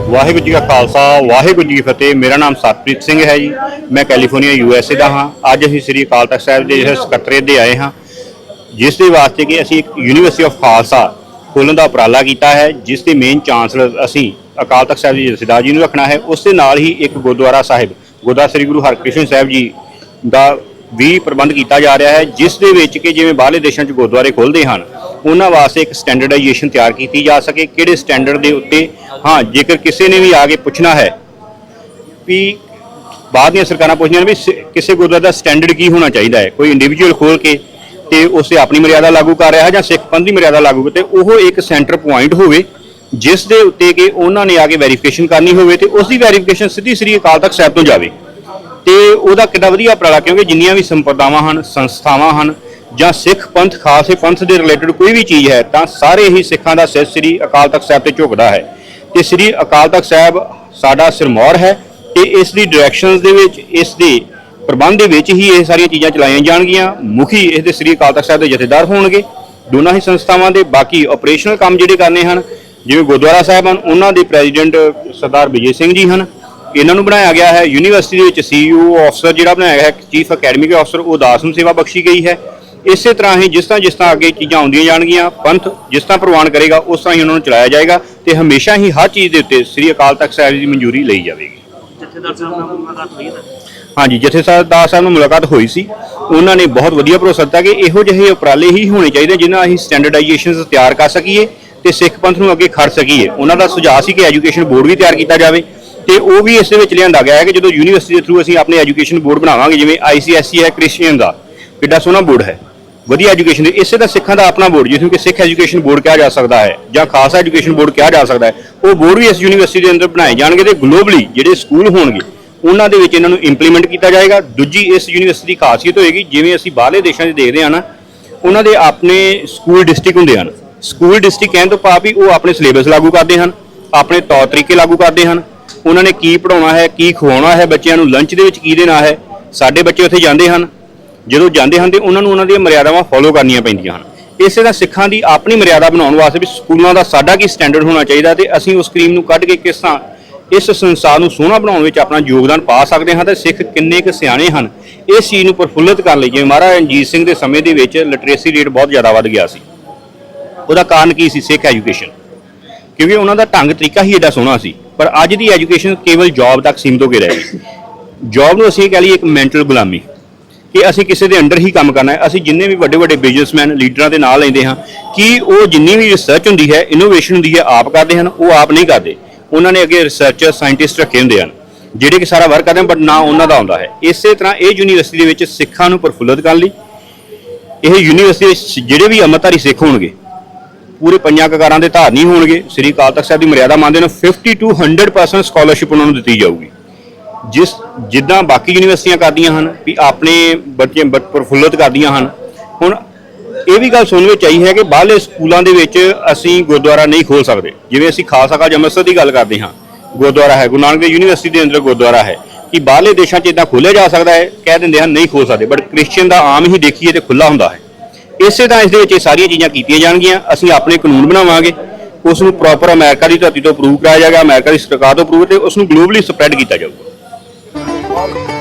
ਵਾਹਿਗੁਰੂ ਜੀ ਕਾ ਖਾਲਸਾ, ਵਾਹਿਗੁਰੂ ਜੀ ਕੀ ਫਤਿਹ। ਮੇਰਾ ਨਾਮ ਸਤਪ੍ਰੀਤ ਸਿੰਘ ਹੈ ਜੀ। ਮੈਂ ਕੈਲੀਫੋਰਨੀਆ, ਯੂ ਐਸ ਏ ਦਾ ਹਾਂ। ਅੱਜ ਅਸੀਂ ਸ੍ਰੀ ਅਕਾਲ ਤਖਤ ਸਾਹਿਬ ਦੇ ਜਿਹੜੇ ਦੇ ਆਏ ਹਾਂ, ਜਿਸ ਦੇ ਵਾਸਤੇ ਕਿ ਅਸੀਂ ਇੱਕ ਯੂਨੀਵਰਸਿਟੀ ਆਫ ਖਾਲਸਾ ਖੋਲ੍ਹਣ ਦਾ ਉਪਰਾਲਾ ਕੀਤਾ ਹੈ, ਜਿਸ ਦੇ ਮੇਨ ਚਾਂਸਲਰ ਅਸੀਂ ਅਕਾਲ ਤਖਤ ਸਾਹਿਬ ਜੀ ਜਥੇਦਾਰ ਜੀ ਨੂੰ ਰੱਖਣਾ ਹੈ। ਉਸ ਦੇ ਨਾਲ ਹੀ ਇੱਕ ਗੁਰਦੁਆਰਾ ਸਾਹਿਬ, ਗੁਰਦੁਆਰਾ ਸ੍ਰੀ ਗੁਰੂ ਹਰਕ੍ਰਿਸ਼ਨ ਸਾਹਿਬ ਜੀ ਦਾ ਵੀ ਪ੍ਰਬੰਧ ਕੀਤਾ ਜਾ ਰਿਹਾ ਹੈ, ਜਿਸ ਦੇ ਵਿੱਚ ਕਿ ਜਿਵੇਂ ਬਾਹਰਲੇ ਦੇਸ਼ਾਂ 'ਚ ਗੁਰਦੁਆਰੇ ਖੁੱਲ੍ਹਦੇ ਹਨ ਉਹਨਾਂ ਵਾਸਤੇ ਇੱਕ ਸਟੈਂਡਰਡਾਈਜੇਸ਼ਨ ਤਿਆਰ ਕੀਤੀ ਜਾ ਸਕੇ, ਕਿਹੜੇ ਸਟੈਂਡਰਡ ਦੇ ਉੱਤੇ? ਹਾਂ, ਜੇਕਰ ਕਿਸੇ ਨੇ ਵੀ ਆ ਕੇ ਪੁੱਛਣਾ ਹੈ ਵੀ ਬਾਅਦ ਦੀਆਂ ਸਰਕਾਰਾਂ ਪੁੱਛਦੀਆਂ ਨੇ ਵੀ ਸ- ਕਿਸੇ ਗੁਰਦੁਆਰੇ ਦਾ ਸਟੈਂਡਰਡ ਕੀ ਹੋਣਾ ਚਾਹੀਦਾ ਹੈ? ਕੋਈ ਇੰਡੀਵਿਜੂਅਲ ਖੋਲ ਕੇ ਤੇ ਉਸੇ ਆਪਣੀ ਮਰਿਆਦਾ ਲਾਗੂ ਕਰ ਰਿਹਾ ਹੈ ਜਾਂ ਸਿੱਖ ਪੰਥ ਦੀ ਮਰਿਆਦਾ ਲਾਗੂ ਤੇ ਉਹ ਇੱਕ ਸੈਂਟਰ ਪੁਆਇੰਟ ਹੋਵੇ, ਜਿਸ ਦੇ ਉੱਤੇ ਕਿ ਉਹਨਾਂ ਨੇ ਆ ਕੇ ਵੈਰੀਫਿਕੇਸ਼ਨ ਕਰਨੀ ਹੋਵੇ ਤੇ ਉਸ ਦੀ ਵੈਰੀਫਿਕੇਸ਼ਨ ਸਿੱਧੀ ਸ੍ਰੀ ਅਕਾਲ ਤਖਤ ਸਾਹਿਬ ਤੋਂ ਜਾਵੇ। ਤੇ ਉਹਦਾ ਕਿੰਨਾ ਵਧੀਆ ਉਪਰਾਲਾ, ਕਿਉਂਕਿ ਜਿੰਨੀਆਂ ਵੀ ਸੰਪਰਦਾਵਾਂ ਹਨ, ਸੰਸਥਾਵਾਂ ਹਨ ਜਾਂ ਸਿੱਖ ਪੰਥ ਖਾਲਸੇ ਪੰਥ ਦੇ ਰਿਲੇਟਡ ਕੋਈ ਵੀ ਚੀਜ਼ ਹੈ, ਤਾਂ ਸਾਰੇ ਹੀ ਸਿੱਖਾਂ ਦਾ ਸਿਰ ਸ੍ਰੀ ਅਕਾਲ ਤਖਤ ਸਾਹਿਬ ਤੇ ਝੁਕਦਾ ਹੈ। ਤੇ ਸ੍ਰੀ ਅਕਾਲ ਤਖਤ ਸਾਹਿਬ ਸਾਡਾ ਸਿਰਮੌਰ ਹੈ ਤੇ ਇਸ ਦੀ ਡਾਇਰੈਕਸ਼ਨਸ ਦੇ ਵਿੱਚ, ਇਸ ਦੇ ਪ੍ਰਬੰਧ ਦੇ ਵਿੱਚ ਹੀ ਇਹ ਸਾਰੀਆਂ ਚੀਜ਼ਾਂ ਚਲਾਈਆਂ ਜਾਣਗੀਆਂ। ਮੁਖੀ ਇਸ ਦੇ ਸ੍ਰੀ ਅਕਾਲ ਤਖਤ ਸਾਹਿਬ ਦੇ ਜਥੇਦਾਰ ਹੋਣਗੇ। ਦੋਨਾਂ ਹੀ ਸੰਸਥਾਵਾਂ ਦੇ ਬਾਕੀ ਆਪਰੇਸ਼ਨਲ ਕੰਮ ਜਿਹੜੇ ਕਰਨੇ ਹਨ, ਜਿਵੇਂ ਗੁਰਦੁਆਰਾ ਸਾਹਿਬ ਹਨ, ਉਹਨਾਂ ਦੇ ਪ੍ਰੈਜ਼ੀਡੈਂਟ ਸਰਦਾਰ ਵਿਜੇ ਸਿੰਘ ਜੀ ਹਨ। ਇਹਨਾਂ ਨੂੰ ਬਣਾਇਆ ਗਿਆ ਹੈ, ਯੂਨੀਵਰਸਿਟੀ ਦੇ ਵਿੱਚ ਸੀਯੂ ਅਫਸਰ ਜਿਹੜਾ ਬਣਾਇਆ ਗਿਆ ਹੈ ਚੀਫ ਅਕੈਡਮਿਕ ਅਫਸਰ ਉਹ ਦਾਸਮ ਸੇਵਾ ਬਖਸ਼ੀ ਗਈ ਹੈ। ਇਸੇ ਤਰ੍ਹਾਂ ਹੀ ਜਿਸ ਤਰ੍ਹਾਂ ਜਿਸ ਤਰ੍ਹਾਂ ਅੱਗੇ ਚੀਜ਼ਾਂ ਆਉਂਦੀਆਂ ਜਾਣਗੀਆਂ ਪੰਥ ਜਿਸ ਤਰ੍ਹਾਂ ਪ੍ਰਵਾਨ ਕਰੇਗਾ ਉਸ ਤਰ੍ਹਾਂ ਹੀ ਉਹਨਾਂ ਨੂੰ ਚਲਾਇਆ ਜਾਏਗਾ ਤੇ ਹਮੇਸ਼ਾ ਹੀ ਹਰ ਚੀਜ਼ ਦੇ ਉੱਤੇ ਸ੍ਰੀ ਅਕਾਲ ਤਖਤ ਸਾਹਿਬ ਦੀ ਮਨਜ਼ੂਰੀ ਲਈ ਜਾਵੇਗੀ। ਜਥੇਦਾਰ ਸਾਹਿਬ ਨਾਲ ਮੁਲਾਕਾਤ ਹੋਈ ਹੈ ਹਾਂਜੀ ਜਥੇ ਸਰਦਾਰ ਸਾਹਿਬ ਨਾਲ ਮੁਲਾਕਾਤ ਹੋਈ ਸੀ। ਉਹਨਾਂ ਨੇ ਬਹੁਤ ਵਧੀਆ ਭਰੋਸਾ ਦਿੱਤਾ ਕਿ ਇਹੋ ਜਿਹੇ ਉਪਰਾਲੇ ਹੀ ਹੋਣੇ ਚਾਹੀਦੇ ਜਿਨ੍ਹਾਂ ਅਸੀਂ ਸਟੈਂਡਰਡਾਈਜੇਸ਼ਨਸ ਤਿਆਰ ਕਰ ਸਕੀਏ ਤੇ ਸਿੱਖ ਪੰਥ ਨੂੰ ਅੱਗੇ ਖੜ ਸਕੀਏ। ਉਹਨਾਂ ਦਾ ਸੁਝਾਅ ਸੀ ਕਿ ਐਜੂਕੇਸ਼ਨ ਬੋਰਡ ਵੀ ਤਿਆਰ ਕੀਤਾ ਜਾਵੇ ਤੇ ਉਹ ਵੀ ਇਸ ਦੇ ਵਿੱਚ ਲਿਆਂਦਾ ਗਿਆ ਹੈ ਕਿ ਜਦੋਂ ਯੂਨੀਵਰਸਿਟੀ ਦੇ ਥਰੂ ਅਸੀਂ ਆਪਣੇ ਐਜੂਕੇਸ਼ਨ ਬੋਰਡ ਬਣਾਵਾਂਗੇ ਜਿਵੇਂ ਆਈਸੀਐਸਈ ਹੈ ਕ੍ਰਿਸਚੀਅਨ ਦਾ। ਕਿੱਡਾ ਸੋਹਣਾ ਬੋਰਡ ਹੈ। ਵਧੀਆ ਐਜੂਕੇਸ਼ਨ ਦੇ, ਇਸੇ ਦਾ ਸਿੱਖਾਂ ਦਾ ਆਪਣਾ ਬੋਰਡ, ਜਿਸ ਨੂੰ ਕਿ ਸਿੱਖ ਐਜੂਕੇਸ਼ਨ ਬੋਰਡ ਕਿਹਾ ਜਾ ਸਕਦਾ ਹੈ, ਜਾਂ ਖਾਸ ਐਜੂਕੇਸ਼ਨ ਬੋਰਡ ਕਿਹਾ ਜਾ ਸਕਦਾ ਹੈ, ਉਹ ਬੋਰਡ ਵੀ ਇਸ ਯੂਨੀਵਰਸਿਟੀ ਦੇ ਅੰਦਰ ਬਣਾਏ ਜਾਣਗੇ ਤੇ ਗਲੋਬਲੀ ਜਿਹੜੇ ਸਕੂਲ ਹੋਣਗੇ, ਉਹਨਾਂ ਦੇ ਵਿੱਚ ਇਹਨਾਂ ਨੂੰ ਇੰਪਲੀਮੈਂਟ ਕੀਤਾ ਜਾਏਗਾ। ਦੂਜੀ ਇਸ ਯੂਨੀਵਰਸਿਟੀ ਦੀ ਖਾਸੀਅਤ ਹੋਏਗੀ, ਜਿਵੇਂ ਅਸੀਂ ਬਾਹਰਲੇ ਦੇਸ਼ਾਂ 'ਚ ਦੇਖਦੇ ਹਾਂ ਨਾ, ਉਹਨਾਂ ਦੇ ਆਪਣੇ ਸਕੂਲ ਡਿਸਟ੍ਰਿਕਟ ਹੁੰਦੇ ਹਨ। ਸਕੂਲ ਡਿਸਟ੍ਰਿਕਟ ਕਹਿਣ ਤੋਂ ਭਾਵ ਵੀ ਉਹ ਆਪਣੇ ਸਿਲੇਬਸ ਲਾਗੂ ਕਰਦੇ ਹਨ, ਆਪਣੇ ਤੌਰ ਤਰੀਕੇ ਲਾਗੂ ਕਰਦੇ ਹਨ, ਉਹਨਾਂ ਨੇ ਕੀ ਪੜਾਉਣਾ ਹੈ, ਕੀ ਖਵਾਉਣਾ ਹੈ ਬੱਚਿਆਂ ਨੂੰ ਲੰਚ ਦੇ ਵਿੱਚ ਕੀ ਦੇਣਾ ਹੈ, ਸਾਡੇ ਬੱਚੇ ਉੱਥੇ ਜਾਂਦੇ ਹਨ ਜਦੋਂ ਜਾਂਦੇ ਹਨ ਤੇ ਉਹਨਾਂ ਨੂੰ ਉਹਨਾਂ ਦੀਆਂ ਮਰਿਆਦਾਵਾਂ ਫੋਲੋ ਕਰਨੀਆਂ ਪੈਂਦੀਆਂ ਹਨ। ਇਸੇ ਤਰ੍ਹਾਂ ਸਿੱਖਾਂ ਦੀ ਆਪਣੀ ਮਰਿਆਦਾ ਬਣਾਉਣ ਵਾਸਤੇ ਵੀ ਸਕੂਲਾਂ ਦਾ ਸਾਡਾ ਕੀ ਸਟੈਂਡਰਡ ਹੋਣਾ ਚਾਹੀਦਾ ਤੇ ਅਸੀਂ ਉਸ ਕਰੀਮ ਨੂੰ ਕੱਢ ਕੇ ਕਿਸ ਤਰ੍ਹਾਂ ਇਸ ਸੰਸਾਰ ਨੂੰ ਸੋਹਣਾ ਬਣਾਉਣ ਵਿੱਚ ਆਪਣਾ ਯੋਗਦਾਨ ਪਾ ਸਕਦੇ ਹਾਂ ਤੇ ਸਿੱਖ ਕਿੰਨੇ ਕੁ ਸਿਆਣੇ ਹਨ। ਇਸ ਚੀਜ਼ ਨੂੰ ਪ੍ਰਫੁੱਲਿਤ ਕਰਨ ਲਈ ਜਿਵੇਂ ਮਹਾਰਾਜਾ ਰਣਜੀਤ ਸਿੰਘ ਦੇ ਸਮੇਂ ਦੇ ਵਿੱਚ ਲਿਟਰੇਸੀ ਰੇਟ ਬਹੁਤ ਜ਼ਿਆਦਾ ਵੱਧ ਗਿਆ ਸੀ। ਉਹਦਾ ਕਾਰਨ ਕੀ ਸੀ? ਸਿੱਖ ਐਜੂਕੇਸ਼ਨ ਕਿਉਂਕਿ ਉਹਨਾਂ ਦਾ ਢੰਗ ਤਰੀਕਾ ਹੀ ਐਡਾ ਸੋਹਣਾ ਸੀ, ਪਰ ਅੱਜ ਦੀ ਐਜੂਕੇਸ਼ਨ ਕੇਵਲ ਜੌਬ ਤੱਕ ਸੀਮਿਤ ਹੋ ਕੇ ਰਹਿ ਗਈ। ਜੌਬ ਨੂੰ ਅਸੀਂ ਇਹ ਕਹਿ ਲਈਏ ਇੱਕ ਮੈਂਟਲ ਗੁਲਾਮੀ। ਕਿ ਅਸੀਂ ਕਿਸੇ ਦੇ ਅੰਡਰ ਹੀ ਕੰਮ ਕਰਨਾ ਹੈ। ਅਸੀਂ ਜਿੰਨੇ ਵੀ ਵੱਡੇ ਵੱਡੇ ਬਿਜ਼ਨਸਮੈਨ ਲੀਡਰਾਂ ਦੇ ਨਾਲ ਲੈਂਦੇ ਹਾਂ, ਕਿ ਉਹ ਜਿੰਨੀ ਵੀ ਰਿਸਰਚ ਹੁੰਦੀ ਹੈ ਇਨੋਵੇਸ਼ਨ ਹੁੰਦੀ ਹੈ, ਆਪ ਕਰਦੇ ਹਨ, ਉਹ ਆਪ ਨਹੀਂ ਕਰਦੇ। ਉਹਨਾਂ ਨੇ ਅੱਗੇ ਰਿਸਰਚਰ ਸਾਇੰਟਿਸਟ ਰੱਖੇ ਹੁੰਦੇ ਹਨ, ਜਿਹੜੇ ਕਿ ਸਾਰਾ ਵਰਕ ਕਰਦੇ ਹਨ ਬਟ ਨਾ ਉਹਨਾਂ ਦਾ ਆਉਂਦਾ ਹੈ। ਇਸੇ ਤਰ੍ਹਾਂ ਇਹ ਯੂਨੀਵਰਸਿਟੀ ਦੇ ਵਿੱਚ ਸਿੱਖਾਂ ਨੂੰ ਪ੍ਰਫੁੱਲਤ ਕਰਨ ਲਈ, ਇਹ ਯੂਨੀਵਰਸਿਟੀ ਵਿੱਚ ਜਿਹੜੇ ਵੀ ਅੰਮ੍ਰਿਤਧਾਰੀ ਸਿੱਖ ਹੋਣਗੇ, ਪੂਰੇ ਪੰਜਾਂ ਕਕਾਰਾਂ ਦੇ ਧਾਰਨੀ ਹੋਣਗੇ, ਸ੍ਰੀ ਅਕਾਲ ਤਖਤ ਸਾਹਿਬ ਦੀ ਮਰਿਆਦਾ ਮੰਨਦੇ ਨੇ 50 ਟੂ 100% ਸਕਾਲਰਸ਼ਿਪ ਉਹਨਾਂ ਨੂੰ ਦਿੱਤੀ ਜਾਊਗੀ। ਜਿਸ ਜਿੱਦਾਂ ਬਾਕੀ ਯੂਨੀਵਰਸਿਟੀਆਂ ਕਰਦੀਆਂ ਹਨ ਵੀ ਆਪਣੇ ਬੱਚੇ ਬ- ਪ੍ਰਫੁੱਲਤ ਕਰਦੀਆਂ ਹਨ, ਹੁਣ ਇਹ ਵੀ ਗੱਲ ਸੁਣ ਵਿੱਚ ਆਈ ਹੈ ਕਿ ਬਾਹਰਲੇ ਸਕੂਲਾਂ ਦੇ ਵਿੱਚ ਅਸੀਂ ਗੁਰਦੁਆਰਾ ਨਹੀਂ ਖੋਲ ਸਕਦੇ। ਜਿਵੇਂ ਅਸੀਂ ਖਾਲਸਾ ਕਾਲਜ ਅੰਮ੍ਰਿਤਸਰ ਦੀ ਗੱਲ ਕਰਦੇ ਹਾਂ, ਗੁਰਦੁਆਰਾ ਹੈ, ਗੁਰੂ ਨਾਨਕ ਦੇਵ ਯੂਨੀਵਰਸਿਟੀ ਦੇ ਅੰਦਰ ਗੁਰਦੁਆਰਾ ਹੈ, ਕਿ ਬਾਹਰਲੇ ਦੇਸ਼ਾਂ 'ਚ ਇਦਾਂ ਖੋਲ੍ਹਿਆ ਜਾ ਸਕਦਾ ਹੈ, ਕਹਿ ਦਿੰਦੇ ਹਨ ਨਹੀਂ ਖੋਲ ਸਕਦੇ ਬਟ ਕ੍ਰਿਸਚੀਅਨ ਦਾ ਆਮ ਹੀ ਦੇਖੀਏ ਤੇ ਖੁੱਲਾ ਹੁੰਦਾ ਹੈ। ਇਸੇ ਤਰ੍ਹਾਂ ਇਸ ਦੇ ਵਿੱਚ ਇਹ ਸਾਰੀਆਂ ਚੀਜ਼ਾਂ ਕੀਤੀਆਂ ਜਾਣਗੀਆਂ, ਅਸੀਂ ਆਪਣੇ ਕਾਨੂੰਨ ਬਣਾਵਾਂਗੇ, ਉਸ ਨੂੰ ਪ੍ਰੋਪਰ ਅਮਰੀਕਾ ਦੀ ਧਰਤੀ ਤੋਂ ਅਪਰੂਵ ਕਰਾਇਆ ਜਾਏਗਾ ਅਮਰੀਕਾ ਦੀ ਸਰਕਾਰ ਤੋਂ ਅਪਰੂਵ ਤੇ ਉਸ ਨੂੰ ਗਲੋਬਲੀ ਸਪਰੈਡ ਕੀਤਾ ਜਾਊਗਾ। 我